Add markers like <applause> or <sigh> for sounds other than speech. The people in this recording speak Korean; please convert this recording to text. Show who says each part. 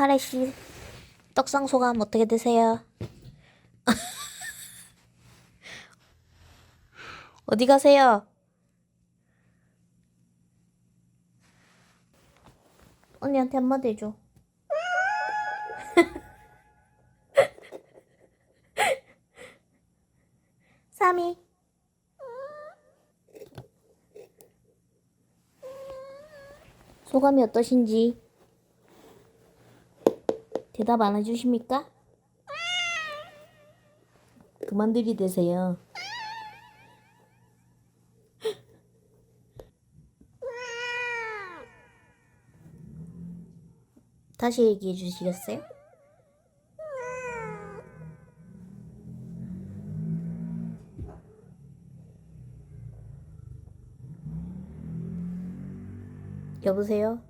Speaker 1: 카레 씨 떡상 소감 어떻게 되세요? <laughs> 어디 가세요? 언니한테 한마디 해줘. <laughs> 삼이. 소감이 어떠신지 대답 안 해주십니까? 그만 들이대세요. 다시 얘기해 주시겠어요? 여보세요?